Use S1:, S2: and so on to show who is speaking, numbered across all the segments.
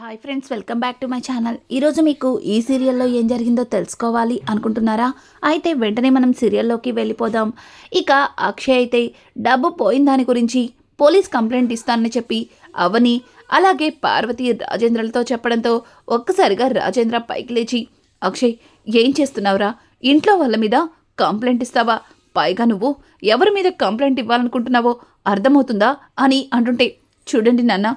S1: Hi friends welcome back to my channel ఈరోజు మీకు ఈ సీరియల్లో ఏం జరిగిందో తెలుసుకోవాలి అనుకుంటున్నారా? అయితే వెంటనే మనం సీరియల్లోకి వెళ్ళిపోదాం. ఇక అక్షయ్ అయితే డబ్బు పోయిన దాని గురించి పోలీస్ కంప్లైంట్ ఇస్తానని చెప్పి అవని అలాగే పార్వతి రాజేంద్రలతో చెప్పడంతో ఒక్కసారిగా రాజేంద్ర పైకి లేచి అక్షయ్ ఏం చేస్తున్నావురా? ఇంట్లో వాళ్ళ మీద కంప్లైంట్ ఇస్తావా? పైగా నువ్వు ఎవరి మీద కంప్లైంట్ ఇవ్వాలనుకుంటున్నావో అర్థమవుతుందా అని అంటుంటే చూడండి నాన్న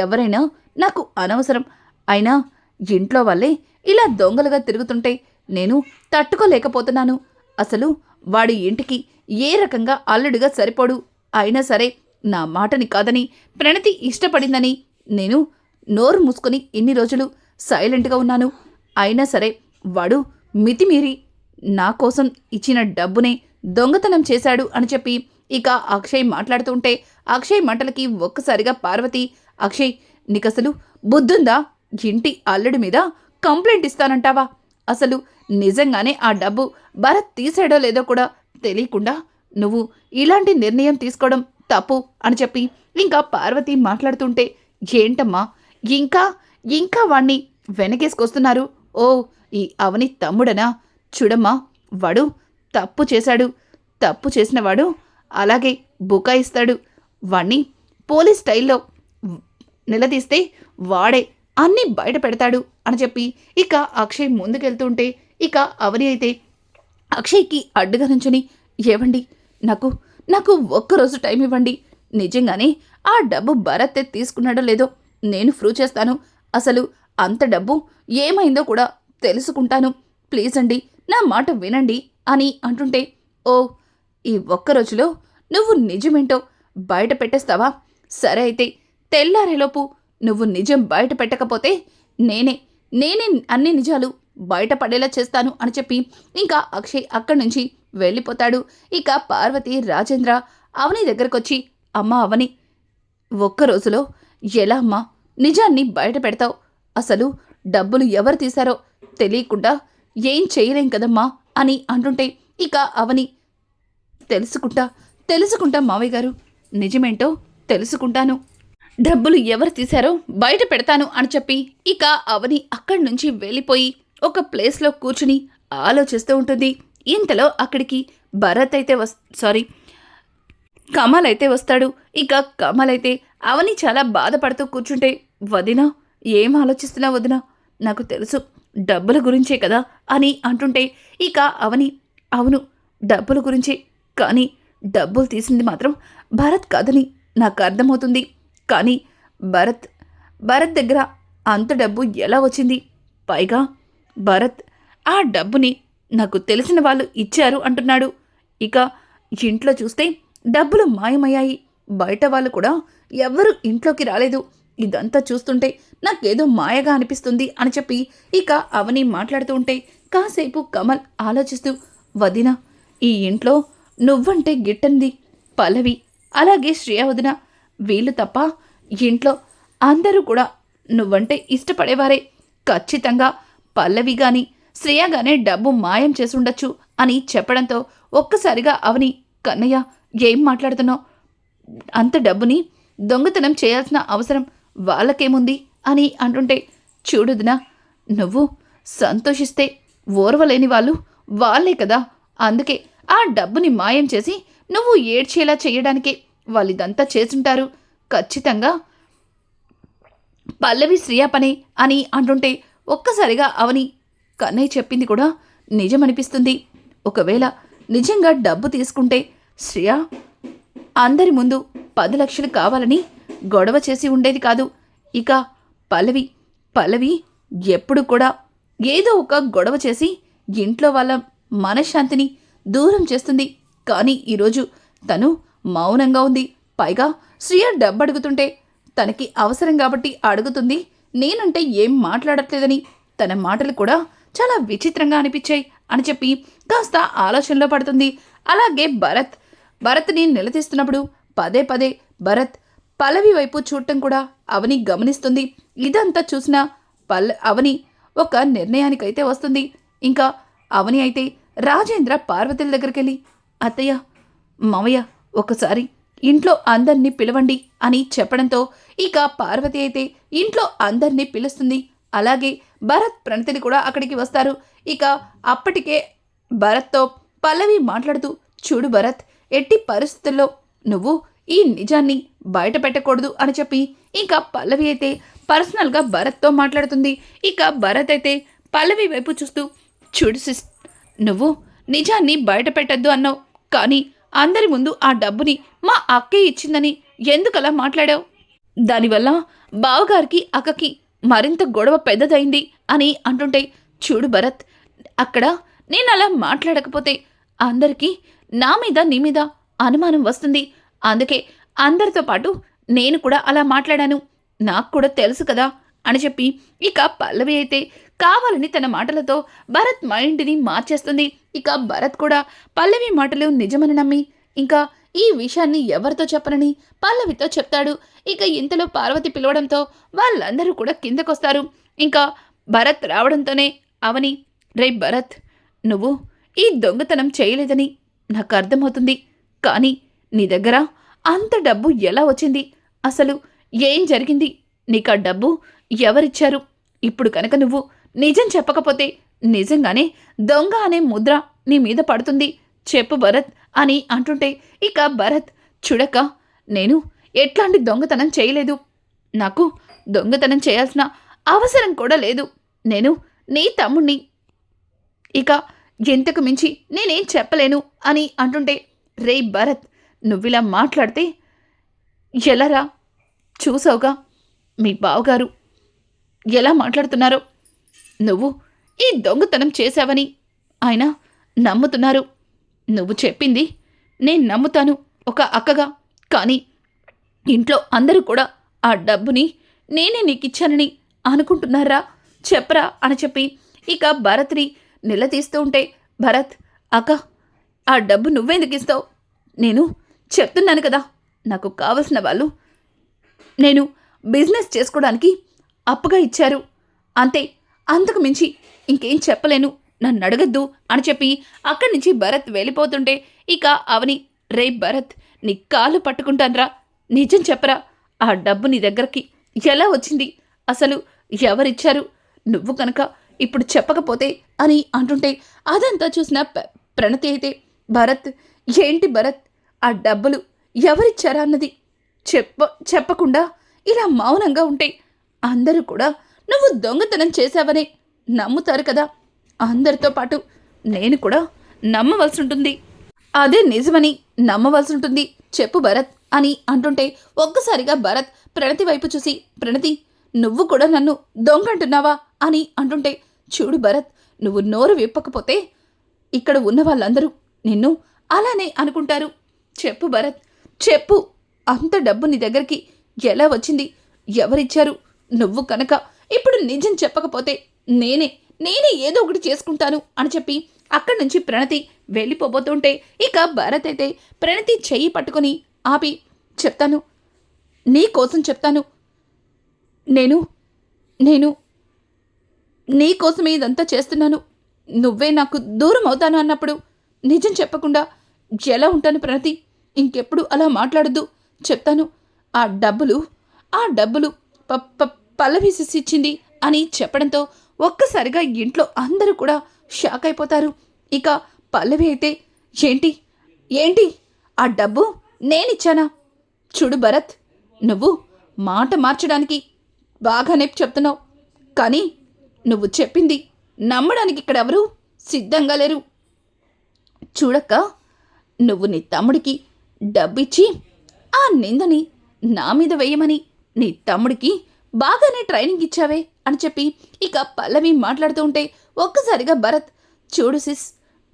S1: ఎవరైనా నాకు అనవసరం. అయినా ఇంట్లో వాళ్ళే ఇలా దొంగలుగా తిరుగుతుంటే నేను తట్టుకోలేకపోతున్నాను. అసలు వాడి ఇంటికి ఏ రకంగా అల్లుడిగా సరిపోడు. అయినా సరే నా మాటని కాదని ప్రణతి ఇష్టపడిందని నేను నోరు మూసుకొని ఇన్ని రోజులు సైలెంట్గా ఉన్నాను. అయినా సరే వాడు మితిమీరి నా కోసం ఇచ్చిన డబ్బునే దొంగతనం చేశాడు అని చెప్పి ఇక అక్షయ్ మాట్లాడుతుంటే అక్షయ్ మంటలకి ఒక్కసారిగా పార్వతి అక్షయ్ నీకసలు బుద్ధుందా? ఇంటి అల్లుడి మీద కంప్లైంట్ ఇస్తానంటావా? అసలు నిజంగానే ఆ డబ్బు భరత్ తీసాడో లేదో కూడా తెలియకుండా నువ్వు ఇలాంటి నిర్ణయం తీసుకోవడం తప్పు అని చెప్పి ఇంకా పార్వతి మాట్లాడుతుంటే ఏంటమ్మా? ఇంకా ఇంకా వాణ్ణి వెనకేసుకొస్తున్నారు. ఓ ఈ అవని తమ్ముడనా? చూడమ్మా వాడు తప్పు చేశాడు. తప్పు చేసినవాడు అలాగే బుకాయిస్తాడు. వాణ్ణి పోలీస్ స్టైల్లో నిలదీస్తే వాడే అన్నీ బయట పెడతాడు అని చెప్పి ఇక అక్షయ్ ముందుకెళ్తుంటే ఇక అవని అయితే అక్షయ్కి అడ్డుగా నుంచుని ఏవండి? నాకు నాకు ఒక్కరోజు టైం ఇవ్వండి. నిజంగానే ఆ డబ్బు భరత్ తీసుకున్నాడో లేదో నేను ప్రూవ్ చేస్తాను. అసలు అంత డబ్బు ఏమైందో కూడా తెలుసుకుంటాను. ప్లీజ్ అండి నా మాట వినండి అని అంటుంటే ఓ ఈ ఒక్క రోజులో నువ్వు నిజమేంటో బయట పెట్టేస్తావా? సరే అయితే తెల్లారేలోపు నువ్వు నిజం బయట పెట్టకపోతే నేనే నేనే అన్ని నిజాలు బయటపడేలా చేస్తాను అని చెప్పి ఇంకా అక్షయ్ అక్కడి నుంచి వెళ్ళిపోతాడు. ఇక పార్వతి రాజేంద్ర అవని దగ్గరకొచ్చి అమ్మా అవని ఒక్క రోజులో ఎలా అమ్మా? నిజాన్ని బయట పెడతావు. అసలు డబ్బులు ఎవరు తీశారో తెలియకుండా ఏం చేయలేం కదమ్మా? అని అంటుంటే ఇక అవని తెలుసుకుంటా తెలుసుకుంటా మావయ్య గారు. నిజమేంటో తెలుసుకుంటాను. డబ్బులు ఎవరు తీశారో బయట పెడతాను అని చెప్పి ఇక అవని అక్కడి నుంచి వెళ్ళిపోయి ఒక ప్లేస్లో కూర్చుని ఆలోచిస్తూ ఉంటుంది. ఇంతలో అక్కడికి భరత్ అయితే వస్ సారీ కమల్ అయితే వస్తాడు. ఇక కమల్ అయితే అవని చాలా బాధపడుతూ కూర్చుంటే వదినా ఏం ఆలోచిస్తున్నా వదినా? నాకు తెలుసు డబ్బుల గురించే కదా అని అంటుంటే ఇక అవని అవును డబ్బుల గురించే కానీ డబ్బులు తీసింది మాత్రం భరత్ కాదని నాకు అర్థమవుతుంది. కానీ భరత్ భరత్ దగ్గర అంత డబ్బు ఎలా వచ్చింది? పైగా భరత్ ఆ డబ్బుని నాకు తెలిసిన వాళ్ళు ఇచ్చారు అంటున్నాడు. ఇక ఇంట్లో చూస్తే డబ్బులు మాయమయ్యాయి. బయట వాళ్ళు కూడా ఎవ్వరూ ఇంట్లోకి రాలేదు. ఇదంతా చూస్తుంటే నాకేదో మాయగా అనిపిస్తుంది అని చెప్పి ఇక అవని మాట్లాడుతూ ఉంటే కాసేపు కమల్ ఆలోచిస్తూ వదిన ఈ ఇంట్లో నువ్వంటే గిట్టంది. పల్లవి అలాగే శ్రేయ వదిన వీళ్ళు తప్ప ఇంట్లో అందరూ కూడా నువ్వంటే ఇష్టపడేవారే. ఖచ్చితంగా పల్లవి గాని శ్రేయగానే డబ్బు మాయం చేసుండొచ్చు అని చెప్పడంతో ఒక్కసారిగా అవని కన్నయ్య ఏం మాట్లాడుతున్నావు? అంత డబ్బుని దొంగతనం చేయాల్సిన అవసరం వాళ్ళకేముంది? అని అంటుంటే చూడుదినా నువ్వు సంతోషిస్తే ఓర్వలేని వాళ్ళు వాళ్ళే కదా. అందుకే ఆ డబ్బుని మాయం చేసి నువ్వు ఏడ్చేలా చేయడానికే వాళ్ళు ఇదంతా చేస్తుంటారు. ఖచ్చితంగా. పల్లవి శ్రియ పనే అని అంటుంటే ఒక్కసారిగా అవని కన్నయ్య చెప్పింది కూడా నిజమనిపిస్తుంది. ఒకవేళ నిజంగా డబ్బు తీసుకుంటే శ్రియ అందరి ముందు పది లక్షలు కావాలని గొడవ చేసి ఉండేది కాదు. ఇక పల్లవి పల్లవి ఎప్పుడు కూడా ఏదో ఒక గొడవ చేసి ఇంట్లో వాళ్ళ మనశ్శాంతిని దూరం చేస్తుంది. కానీ ఈరోజు తను మౌనంగా ఉంది. పైగా శ్రీయ డబ్బు అడుగుతుంటే తనకి అవసరం కాబట్టి అడుగుతుంది. నేనంటే ఏం మాట్లాడట్లేదని. తన మాటలు కూడా చాలా విచిత్రంగా అనిపించాయి అని చెప్పి కాస్త ఆలోచనలో పడుతుంది. అలాగే భరత్. భరత్ని నిలదీస్తున్నప్పుడు పదే పదే భరత్ పల్లవి వైపు చూడటం కూడా అవని గమనిస్తుంది. ఇదంతా చూసిన పల్ల అవని ఒక నిర్ణయానికైతే వస్తుంది. ఇంకా అవని అయితే రాజేంద్ర పార్వతుల దగ్గరికి వెళ్ళి అత్తయ్య మావయ్య ఒకసారి ఇంట్లో అందరినీ పిలవండి అని చెప్పడంతో ఇక పార్వతి అయితే ఇంట్లో అందరినీ పిలుస్తుంది. అలాగే భరత్ ప్రణతిని కూడా అక్కడికి వస్తారు. ఇక అప్పటికే భరత్తో పల్లవి మాట్లాడుతూ చూడు భరత్ ఎట్టి పరిస్థితుల్లో నువ్వు ఈ నిజాన్ని బయట పెట్టకూడదు అని చెప్పి ఇంకా పల్లవి అయితే పర్సనల్గా భరత్తో మాట్లాడుతుంది. ఇక భరత్ అయితే పల్లవి వైపు చూస్తూ చూడు సిస్ నువ్వు నిజాన్ని బయట పెట్టద్దు అన్నావు. కానీ అందరి ముందు ఆ డబ్బుని మా అక్కే ఇచ్చిందని ఎందుకలా మాట్లాడావు? దానివల్ల బావగారికి అక్కకి మరింత గొడవ పెద్దదైంది అని అంటుంటే చూడు భరత్ అక్కడ నేను అలా మాట్లాడకపోతే అందరికీ నా మీద నీ మీద అనుమానం వస్తుంది. అందుకే అందరితో పాటు నేను కూడా అలా మాట్లాడాను. నాకు కూడా తెలుసు కదా అని చెప్పి ఇక పల్లవి అయితే కావాలని తన మాటలతో భరత్ మైండ్ని మార్చేస్తుంది. ఇక భరత్ కూడా పల్లవి మాటలు నిజమని నమ్మి ఇంకా ఈ విషయాన్ని ఎవరితో చెప్పనని పల్లవితో చెప్తాడు. ఇక ఇంతలో పార్వతి పిలవడంతో వాళ్ళందరూ కూడా కిందకొస్తారు. ఇంకా భరత్ రావడంతోనే అవని రే భరత్ నువ్వు ఈ దొంగతనం చేయలేదని నాకు అర్థమవుతుంది. కానీ నీ దగ్గర అంత డబ్బు ఎలా వచ్చింది? అసలు ఏం జరిగింది? నీకు ఆ డబ్బు ఎవరిచ్చారు? ఇప్పుడు కనుక నువ్వు నిజం చెప్పకపోతే నిజంగానే దొంగ అనే ముద్ర నీ మీద పడుతుంది. చెప్పు భరత్ అని అంటుంటే ఇక భరత్ చూడక నేను ఎట్లాంటి దొంగతనం చేయలేదు. నాకు దొంగతనం చేయాల్సిన అవసరం కూడా లేదు. నేను నీ తమ్ముణ్ణి. ఇక ఎంతకు మించి నేనేం చెప్పలేను అని అంటుంటే రే భరత్ నువ్విలా మాట్లాడితే ఎలారా చూసావుగా మీ బావగారు ఎలా మాట్లాడుతున్నారో? నువ్వు ఈ దొంగతనం చేశావని. ఆయన నమ్ముతున్నారు. నువ్వు చెప్పింది నేను నమ్ముతాను ఒక అక్కగా. కానీ ఇంట్లో అందరూ కూడా ఆ డబ్బుని నేనే నీకిచ్చానని అనుకుంటున్నారా? చెప్పరా అని చెప్పి ఇక భరత్ని నిలదీస్తూ ఉంటే భరత్ అక్క ఆ డబ్బు నువ్వెందుకు ఇస్తావు నేను చెప్తున్నాను కదా నాకు కావలసిన వాళ్ళు నేను బిజినెస్ చేసుకోవడానికి అప్పుగా ఇచ్చారు. అంతే అంతకు మించి ఇంకేం చెప్పలేను. నన్ను అడగద్దు అని చెప్పి అక్కడి నుంచి భరత్ వెళ్ళిపోతుంటే ఇక అవని రే భరత్ నీ కాలు పట్టుకుంటాన్రా. నిజం చెప్పరా ఆ డబ్బు నీ దగ్గరికి ఎలా వచ్చింది? అసలు ఎవరిచ్చారు? నువ్వు కనుక ఇప్పుడు చెప్పకపోతే అని అంటుంటే అదంతా చూసిన ప్రణతి అయితే భరత్ ఏంటి భరత్? ఆ డబ్బులు ఎవరిచ్చారా అన్నది చెప్ప చెప్పకుండా ఇలా మౌనంగా ఉంటే అందరూ కూడా నువ్వు దొంగతనం చేశావని నమ్ముతారు కదా. అందరితో పాటు నేను కూడా నమ్మవలసి ఉంటుంది. అదే నిజమని నమ్మవలసి ఉంటుంది. చెప్పు భరత్ అని అంటుంటే ఒక్కసారిగా భరత్ ప్రణతి వైపు చూసి ప్రణతి నువ్వు కూడా నన్ను దొంగంటున్నావా అని అంటుంటే చూడు భరత్ నువ్వు నోరు విప్పకపోతే ఇక్కడ ఉన్న వాళ్ళందరూ నిన్ను అలానే అనుకుంటారు. చెప్పు భరత్ చెప్పు. అంత డబ్బు నీ దగ్గరికి ఎలా వచ్చింది? ఎవరిచ్చారు? నువ్వు కనుక ఇప్పుడు నిజం చెప్పకపోతే నేనే నేనే ఏదో ఒకటి చేసుకుంటాను అని చెప్పి అక్కడి నుంచి ప్రణతి వెళ్ళిపోబోతుంటే ఇక భరత్ అయితే ప్రణతి చెయ్యి పట్టుకొని ఆపి చెప్తాను నీ కోసం చెప్తాను. నేను నేను నీ కోసమే ఇదంతా చేస్తున్నాను. నువ్వే నాకు దూరం అవుతాను అన్నప్పుడు నిజం చెప్పకుండా ఎలా ఉంటాను ప్రణతి? ఇంకెప్పుడు అలా మాట్లాడద్దు. చెప్తాను ఆ డబ్బులు ఆ డబ్బులు ప పల్లవి ఇచ్చింది అని చెప్పడంతో ఒక్కసారిగా ఇంట్లో అందరూ కూడా షాక్ అయిపోతారు. ఇక పల్లవి అయితే ఏంటి? ఏంటి? ఆ డబ్బు నేనిచ్చానా? చూడు భరత్ నువ్వు మాట మార్చడానికి బాగానే చెప్తున్నావు. కానీ నువ్వు చెప్పింది నమ్మడానికి ఇక్కడ ఎవరు సిద్ధంగా లేరు. చూడక్క నువ్వు నీ తమ్ముడికి డబ్బిచ్చి ఆ నిందని నా మీద వేయమని నీ తమ్ముడికి బాగానే ట్రైనింగ్ ఇచ్చావే అని చెప్పి ఇక పల్లవి మాట్లాడుతూ ఉంటే ఒక్కసారిగా భరత్ చూడు సిస్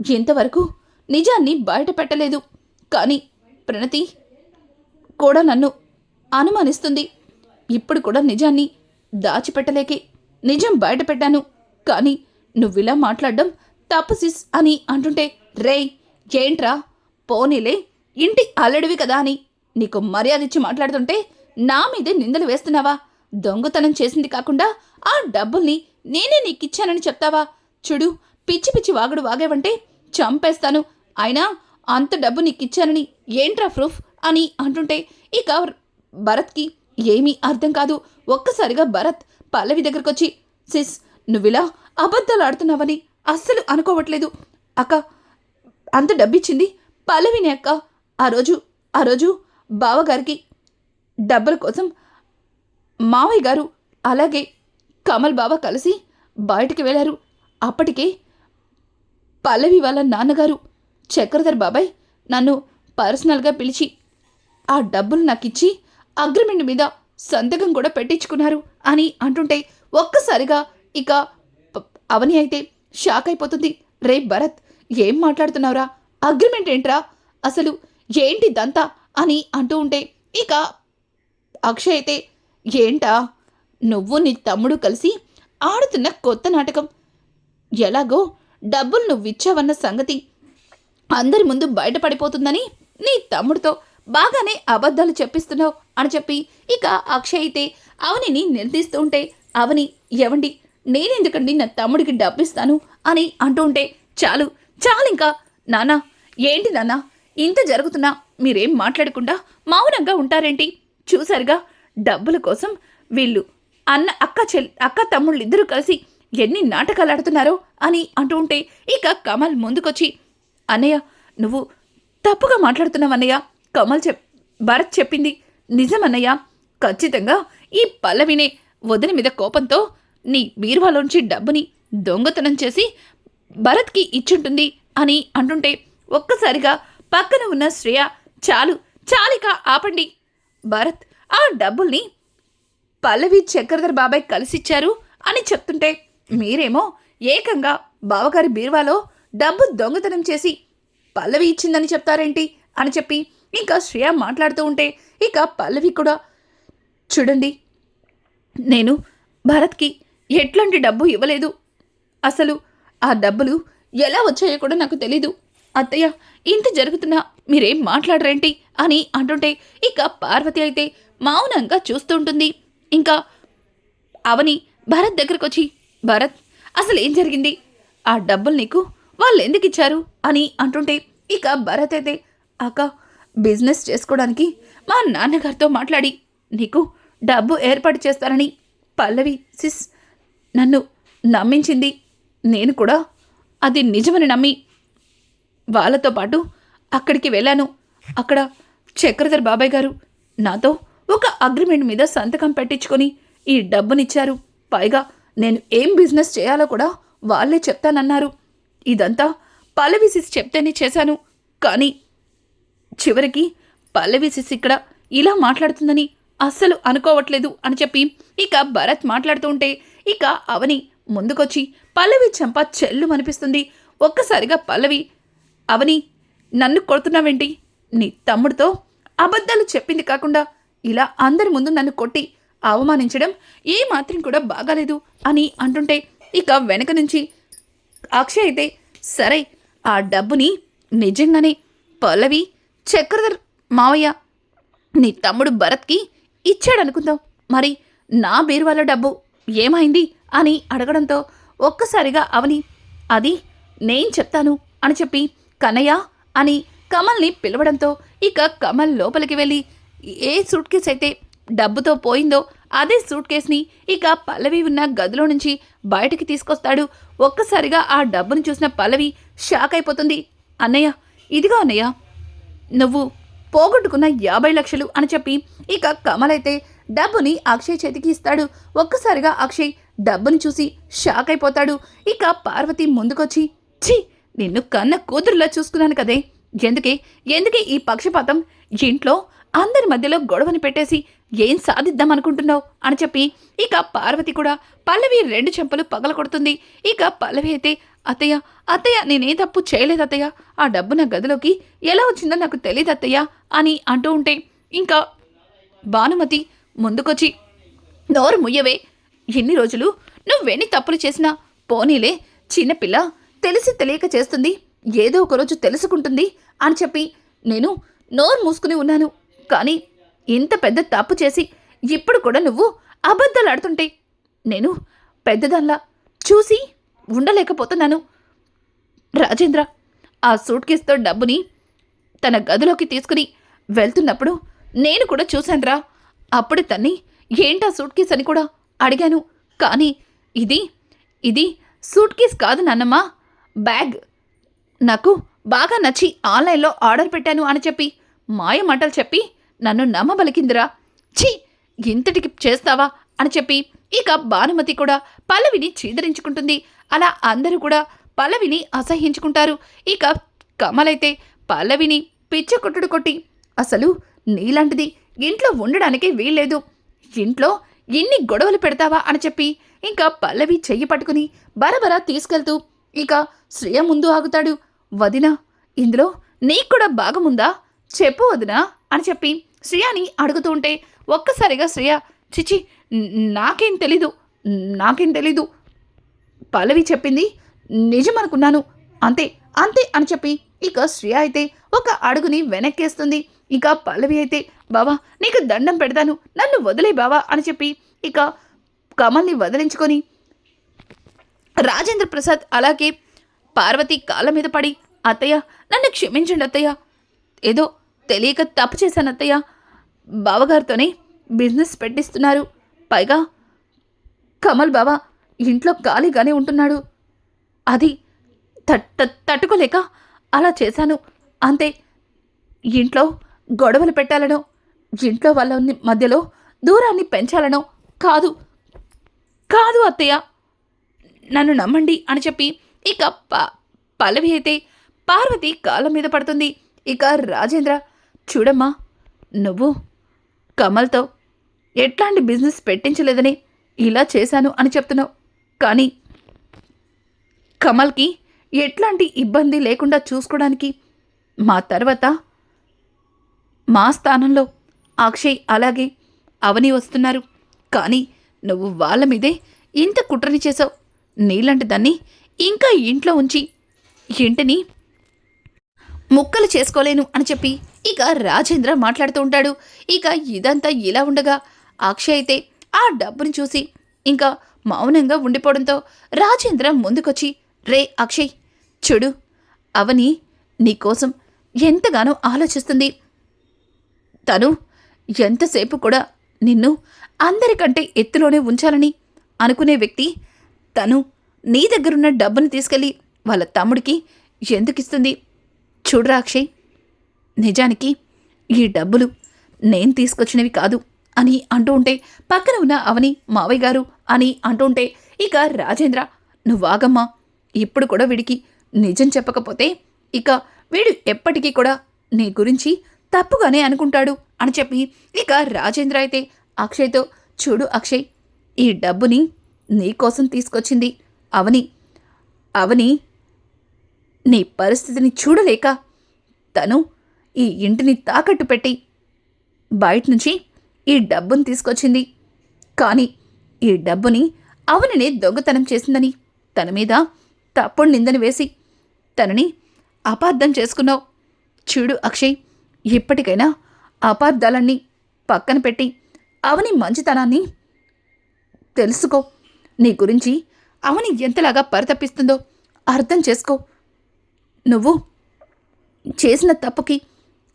S1: ఇంతవరకు నిజాన్ని బయట పెట్టలేదు. కానీ ప్రణతి కూడా నన్ను అనుమానిస్తుంది. ఇప్పుడు కూడా నిజాన్ని దాచిపెట్టలేకే. నిజం బయట పెట్టాను. కానీ నువ్విలా మాట్లాడడం తప్పు సిస్ అని అంటుంటే రేయ్ ఏంట్రా? పోనీలే ఇంటి అల్లడివి కదా అని నీకు మర్యాద ఇచ్చి మాట్లాడుతుంటే నా మీదే నిందలు వేస్తున్నావా? దొంగతనం చేసింది కాకుండా ఆ డబ్బుల్ని నేనే నీకిచ్చానని చెప్తావా? చూడు పిచ్చి పిచ్చి వాగుడు వాగేవంటే చంపేస్తాను. అయినా అంత డబ్బు నీకిచ్చానని ఏంట్రా ప్రూఫ్ అని అంటుంటే ఇక భరత్కి ఏమీ అర్థం కాదు. ఒక్కసారిగా భరత్ పల్లవి దగ్గరకు వచ్చి సిస్ నువ్విలా అబద్ధాలు ఆడుతున్నావని అస్సలు అనుకోవట్లేదు. అక్క అంత డబ్బిచ్చింది పల్లవిని అక్క. ఆ రోజు ఆ రోజు బావగారికి డబ్బుల కోసం మావయ్య గారు అలాగే కమల్ బావ కలిసి బయటికి వెళ్ళారు. అప్పటికే పల్లవి వాళ్ళ నాన్నగారు చక్రధర్ బాబాయ్ నన్ను పర్సనల్గా పిలిచి ఆ డబ్బులు నాకు ఇచ్చి అగ్రిమెంట్ మీద సంతకం కూడా పెట్టించుకున్నారు అని అంటుంటే ఒక్కసారిగా ఇక అవని అయితే షాక్ అయిపోతుంది. రే భరత్ ఏం మాట్లాడుతున్నావురా? అగ్రిమెంట్ ఏంట్రా? అసలు ఏంటి దంతా అని అంటూ ఉంటే ఇక అక్షయ్ అయితే ఏంటా? నువ్వు నీ తమ్ముడు కలిసి ఆడుతున్న కొత్త నాటకం. ఎలాగో డబ్బులు నువ్విచ్చావన్న సంగతి అందరి ముందు బయటపడిపోతుందని నీ తమ్ముడితో బాగానే అబద్ధాలు చెప్పిస్తున్నావు అని చెప్పి ఇక అక్షయ్ అయితే అవనిని నిలదీస్తూ ఉంటే అవని ఎవండి నేనెందుకండి నా తమ్ముడికి డబ్బిస్తాను? అని అంటూ ఉంటే చాలు చాలు ఇంకా నానా ఏంటి నాన్నా ఇంత జరుగుతున్నా మీరేం మాట్లాడకుండా మౌనంగా ఉంటారేంటి? చూసారుగా డబ్బుల కోసం వీళ్ళు అన్న అక్క చెల్ అక్క తమ్ముళ్ళు ఇద్దరు కలిసి ఎన్ని నాటకాలు ఆడుతున్నారో అని అంటూ ఉంటే ఇక కమల్ ముందుకొచ్చి అన్నయ్య నువ్వు తప్పుగా మాట్లాడుతున్నావు అన్నయ్య. కమల్ చెప్ భరత్ చెప్పింది నిజమన్నయ్య. ఖచ్చితంగా ఈ పల్లవినే వదిన మీద కోపంతో నీ బీరువాలోంచి డబ్బుని దొంగతనం చేసి భరత్కి ఇచ్చుంటుంది అని అంటుంటే ఒక్కసారిగా పక్కన ఉన్న శ్రేయ చాలు చాలిక ఆపండి. భరత్ ఆ డబ్బుల్ని పల్లవి చక్రధర్ బాబాయ్ కలిసిచ్చారు అని చెప్తుంటే మీరేమో ఏకంగా బావగారి బీరువాలో డబ్బు దొంగతనం చేసి పల్లవి ఇచ్చిందని చెప్తారేంటి అని చెప్పి ఇంకా శ్రేయ మాట్లాడుతూ ఉంటే ఇక పల్లవి కూడా చూడండి నేను భరత్కి ఎట్లాంటి డబ్బు ఇవ్వలేదు. అసలు ఆ డబ్బులు ఎలా వచ్చాయో కూడా నాకు తెలీదు. అత్తయ్య ఇంత జరుగుతున్నా మీరేం మాట్లాడరేంటి అని అంటుంటే ఇక పార్వతి అయితే మౌనంగా చూస్తూ ఉంటుంది ఇంకా అవని భరత్ దగ్గరకు వచ్చి భరత్ అసలు ఏం జరిగింది? ఆ డబ్బులు నీకు వాళ్ళు ఎందుకు ఇచ్చారు అని అంటుంటే ఇక భరత్ అయితే అక్క బిజినెస్ చేసుకోవడానికి మా నాన్నగారితో మాట్లాడి నీకు డబ్బు ఏర్పాటు చేస్తానని పల్లవి సిస్ నన్ను నమ్మించింది. నేను కూడా అది నిజమని నమ్మి వాళ్ళతో పాటు అక్కడికి వెళ్ళాను. అక్కడ చక్రధర్ బాబాయ్ గారు నాతో ఒక అగ్రిమెంట్ మీద సంతకం పెట్టించుకొని ఈ డబ్బునిచ్చారు. పైగా నేను ఏం బిజినెస్ చేయాలో కూడా వాళ్ళే చెప్తానన్నారు. ఇదంతా పల్లవి సిస్ చెప్తేనే చేశాను. కానీ చివరికి పల్లవి సిస్ ఇక్కడ ఇలా మాట్లాడుతుందని అస్సలు అనుకోవట్లేదు అని చెప్పి ఇక భరత్ మాట్లాడుతూ ఉంటే ఇక అవని ముందుకొచ్చి పల్లవి చెంప చెల్లు అనిపిస్తుంది ఒక్కసారిగా పల్లవి అవని నన్ను కొడుతున్నావేంటి? నీ తమ్ముడితో అబద్ధాలు చెప్పింది కాకుండా ఇలా అందరి ముందు నన్ను కొట్టి అవమానించడం ఏ మాత్రం కూడా బాగాలేదు అని అంటుంటే ఇక వెనక నుంచి అక్షయ్ అయితే సరే ఆ డబ్బుని నిజంగానే పల్లవి చక్రధర్ మావయ్య నీ తమ్ముడు భరత్కి ఇచ్చాడనుకుందాం. మరి నా బీరువాలో డబ్బు ఏమైంది అని అడగడంతో ఒక్కసారిగా అవని అది నేను చెప్తాను అని చెప్పి కన్నయ్య అని కమల్ని పిలవడంతో ఇక కమల్ లోపలికి వెళ్ళి ఏ సూట్ కేస్ అయితే డబ్బుతో పోయిందో అదే సూట్ కేస్ని ఇక పల్లవి ఉన్న గదిలో నుంచి బయటికి తీసుకొస్తాడు. ఒక్కసారిగా ఆ డబ్బును చూసిన పల్లవి షాక్ అయిపోతుంది. అన్నయ్య ఇదిగో అన్నయ్య నువ్వు పోగొట్టుకున్న యాభై లక్షలు అని చెప్పి ఇక కమల్ అయితే డబ్బుని అక్షయ్ చేతికి ఇస్తాడు. ఒక్కసారిగా అక్షయ్ డబ్బుని చూసి షాక్ అయిపోతాడు. ఇక పార్వతి ముందుకొచ్చి ఛీ నిన్ను కన్న కూతురులా చూసుకున్నాను కదే. ఎందుకే? ఎందుకే ఈ పక్షపాతం? ఇంట్లో అందరి మధ్యలో గొడవని పెట్టేసి ఏం సాధిద్దాం అనుకుంటున్నావు అని చెప్పి ఇక పార్వతి కూడా పల్లవి రెండు చెంపలు పగల కొడుతుంది ఇక పల్లవి అయితే అత్తయ్య అత్తయ్య నేనే తప్పు చేయలేదు అత్తయ్య. ఆ డబ్బు నా గదిలోకి ఎలా వచ్చిందో నాకు తెలియదు అత్తయ్య అని అంటూ ఉంటే ఇంకా భానుమతి ముందుకొచ్చి నోరు ముయ్యవే. ఎన్ని రోజులు నువ్వెన్ని తప్పులు చేసినా పోనీలే. చిన్నపిల్ల తెలిసి తెలియక చేస్తుంది. ఏదో ఒక రోజు తెలుసుకుంటుంది అని చెప్పి నేను నోరు మూసుకుని ఉన్నాను. కానీ ఇంత పెద్ద తప్పు చేసి ఇప్పుడు కూడా నువ్వు అబద్ధాలు ఆడుతుంటే నేను పెద్దదాన్లా చూసి ఉండలేకపోతున్నాను. రాజేంద్ర ఆ సూట్ కేసుతో డబ్బుని తన గదిలోకి తీసుకుని వెళ్తున్నప్పుడు నేను కూడా చూశానురా. అప్పుడు తన్ని ఏంటా సూట్ కేస్ అని కూడా అడిగాను. కానీ ఇది ఇది సూట్ కేస్ కాదు నాన్నమ్మా. బ్యాగ్ నాకు బాగా నచ్చి ఆన్లైన్లో ఆర్డర్ పెట్టాను అని చెప్పి మాయ మాటలు చెప్పి నన్ను నమ్మబలికిందిరా. ఛీ ఇంతటికి చేస్తావా అని చెప్పి ఇక భానుమతి కూడా పల్లవిని చీదరించుకుంటుంది. అలా అందరూ కూడా పల్లవిని అసహ్యించుకుంటారు. ఇక కమలైతే పల్లవిని పిచ్చ కొట్టుడు కొట్టి అసలు నీలాంటిది ఇంట్లో ఉండడానికి వీల్లేదు. ఇంట్లో ఎన్ని గొడవలు పెడతావా? అని చెప్పి ఇంకా పల్లవి చెయ్యి పట్టుకుని బరబరా తీసుకెళ్తూ ఇక శ్రేయ ముందు ఆగుతాడు. వదినా ఇందులో నీకు కూడా భాగముందా? చెప్పు వదినా అని చెప్పి శ్రియని అడుగుతూ ఉంటే ఒక్కసారిగా శ్రియ చిచి నాకేం తెలీదు నాకేం తెలీదు. పల్లవి చెప్పింది నిజం అనుకున్నాను అంతే అంతే అని చెప్పి ఇక శ్రియ అయితే ఒక అడుగుని వెనక్కేస్తుంది. ఇక పల్లవి అయితే బావా నీకు దండం పెడతాను నన్ను వదిలే బావా అని చెప్పి ఇక కమల్ని వదిలించుకొని రాజేంద్ర ప్రసాద్ అలాగే పార్వతి కాళ్ళ మీద పడి అత్తయ్య నన్ను క్షమించండి అత్తయ్య. ఏదో తెలియక తప్పు చేశాను అత్తయ్య బావగారితోనే బిజినెస్ పెట్టిస్తున్నారు. పైగా కమల్ బావ ఇంట్లో ఖాళీగానే ఉంటున్నాడు. అది తట్ తట్టుకోలేక అలా చేశాను. అంతే. ఇంట్లో గొడవలు పెట్టాలనో ఇంట్లో వాళ్ళ మధ్యలో దూరాన్ని పెంచాలనో కాదు. కాదు అత్తయ్య. నన్ను నమ్మండి అని చెప్పి ఇక ప పల్లవి అయితే పార్వతి కాళ్ళ మీద పడుతుంది. ఇక రాజేంద్ర చూడమ్మా నువ్వు కమల్తో ఎట్లాంటి బిజినెస్ పెట్టించలేదని ఇలా చేశాను అని చెప్తున్నావు. కానీ కమల్కి ఎట్లాంటి ఇబ్బంది లేకుండా చూసుకోవడానికి మా తర్వాత మా స్థానంలో అక్షయ్ అలాగే అవని వస్తున్నారు. కానీ నువ్వు వాళ్ళ మీదే ఇంత కుట్రని చేసావు నీలాంటి దాన్ని ఇంకా ఇంట్లో ఉంచి ఇంటిని ముక్కలు చేసుకోలేను అని చెప్పి ఇక రాజేంద్ర మాట్లాడుతూ ఉంటాడు. ఇక ఇదంతా ఇలా ఉండగా అక్షయ్ అయితే ఆ డబ్బుని చూసి ఇంకా మౌనంగా ఉండిపోవడంతో రాజేంద్ర ముందుకొచ్చి రే అక్షయ్ చూడు అవని నీకోసం ఎంతగానో ఆలోచిస్తుంది. తను ఎంతసేపు కూడా నిన్ను అందరికంటే ఎత్తులోనే ఉంచాలని అనుకునే వ్యక్తి తను నీ దగ్గరున్న డబ్బును తీసుకెళ్ళి వాళ్ళ తమ్ముడికి ఎందుకిస్తుంది? చూడరా అక్షయ్ నిజానికి ఈ డబ్బులు నేను తీసుకొచ్చినవి కాదు అని అంటూ ఉంటే పక్కన ఉన్న అవని మావయ్య గారు అని అంటూ ఉంటే ఇక రాజేంద్ర నువ్వాగమ్మా ఇప్పుడు కూడా వీడికి నిజం చెప్పకపోతే ఇక వీడు ఎప్పటికీ కూడా నీ గురించి తప్పుగానే అనుకుంటాడు అని చెప్పి ఇక రాజేంద్ర అయితే అక్షయ్తో చూడు అక్షయ్ ఈ డబ్బుని నీకోసం తీసుకొచ్చింది అవని. అవని నీ పరిస్థితిని చూడలేక తను ఈ ఇంటిని తాకట్టు పెట్టి బయట నుంచి ఈ డబ్బును తీసుకొచ్చింది. కానీ ఈ డబ్బుని అవనినే దొంగతనం చేసిందని తన మీద తప్పుడు నిందని వేసి తనని అపార్థం చేసుకున్నావు. చూడు అక్షయ్ ఇప్పటికైనా అపార్థాలన్నీ పక్కన పెట్టి అవని మంచితనాన్ని తెలుసుకో. నీ గురించి అవని ఎంతలాగా పరితపిస్తుందో అర్థం చేసుకో. నువ్వు చేసిన తప్పుకి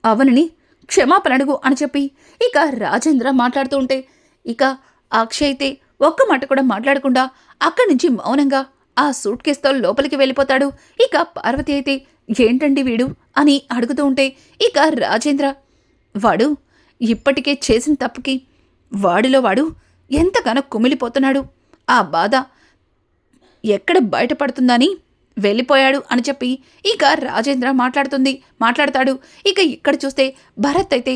S1: అవనిని క్షమాపణ అడుగు అని చెప్పి ఇక రాజేంద్ర మాట్లాడుతూ ఉంటే ఇక అక్షయ్ అయితే ఒక్క మాట కూడా మాట్లాడకుండా అక్కడి నుంచి మౌనంగా ఆ సూట్ కేసుతో లోపలికి వెళ్ళిపోతాడు. ఇక పార్వతి అయితే ఏంటండి వీడు? అని అడుగుతూ ఉంటే ఇక రాజేంద్ర వాడు ఇప్పటికే చేసిన తప్పుకి వాడిలో వాడు ఎంతగానో కుమిలిపోతున్నాడు. ఆ బాధ ఎక్కడ బయటపడుతుందని వెళ్ళిపోయాడు అని చెప్పి ఇక రాజేంద్ర మాట్లాడుతుంది. మాట్లాడతాడు. ఇక ఇక్కడ చూస్తే భరత్ అయితే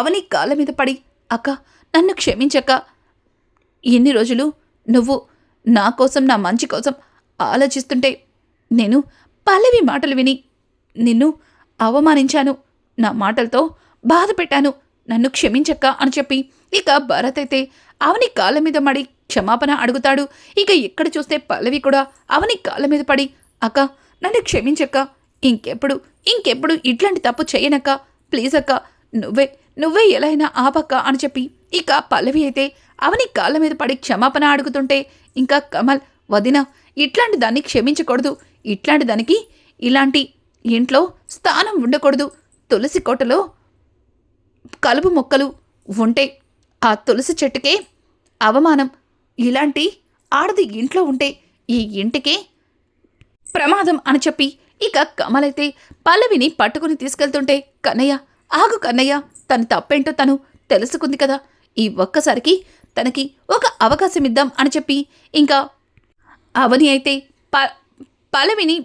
S1: అవని కాళ్ళ మీద పడి అక్క నన్ను క్షమించక్క. ఇన్ని రోజులు నువ్వు నా కోసం నా మంచి కోసం ఆలోచిస్తుంటే నేను పల్లవి మాటలు విని నిన్ను అవమానించాను. నా మాటలతో బాధ పెట్టాను. నన్ను క్షమించక్క అని చెప్పి ఇక భరత్ అయితే అవని కాళ్ళ మీద మడి క్షమాపణ అడుగుతాడు. ఇక ఇక్కడ చూస్తే పల్లవి కూడా అవని కాళ్ళ మీద పడి అక్క నన్ను క్షమించక్క. ఇంకెప్పుడు ఇంకెప్పుడు ఇట్లాంటి తప్పు చేయనక్క. ప్లీజ్ అక్క నువ్వే నువ్వే ఎలా అయినా ఆపక్క అని చెప్పి. ఇక పల్లవి అయితే అవని కాళ్ళ మీద పడి క్షమాపణ అడుగుతుంటే ఇంకా కమల్ వదిన ఇట్లాంటి దాన్ని క్షమించకూడదు. ఇట్లాంటి దానికి ఇలాంటి ఇంట్లో స్థానం ఉండకూడదు. తులసి కోటలో కలుపు మొక్కలు ఉంటే ఆ తులసి చెట్టుకే అవమానం. ఇలాంటి ఆడది ఇంట్లో ఉంటే ఈ ఇంటికి ప్రమాదం అని చెప్పి ఇక కమలైతే పల్లవిని పట్టుకుని తీసుకెళ్తుంటే కన్నయ్య ఆగు కన్నయ్య తన తప్పేంటో తను తెలుసుకుంది కదా. ఈ ఒక్కసారికి తనకి ఒక అవకాశం ఇద్దాం అని చెప్పి ఇంకా అవని అయితే ప పల్లవిని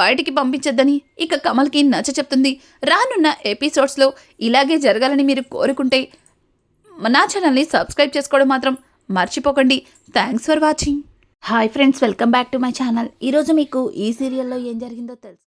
S1: బయటికి పంపించద్దని ఇక కమల్కి నచ్చ చెప్తుంది. రానున్న ఎపిసోడ్స్లో ఇలాగే జరగాలని మీరు కోరుకుంటే నా ఛానల్ని సబ్స్క్రైబ్ చేసుకోవడం మాత్రం మర్చిపోకండి. Thanks for watching. Hi friends welcome back to my channel. ఈరోజు మీకు ఈ సీరియల్లో ఏం జరిగిందో తెలుసు.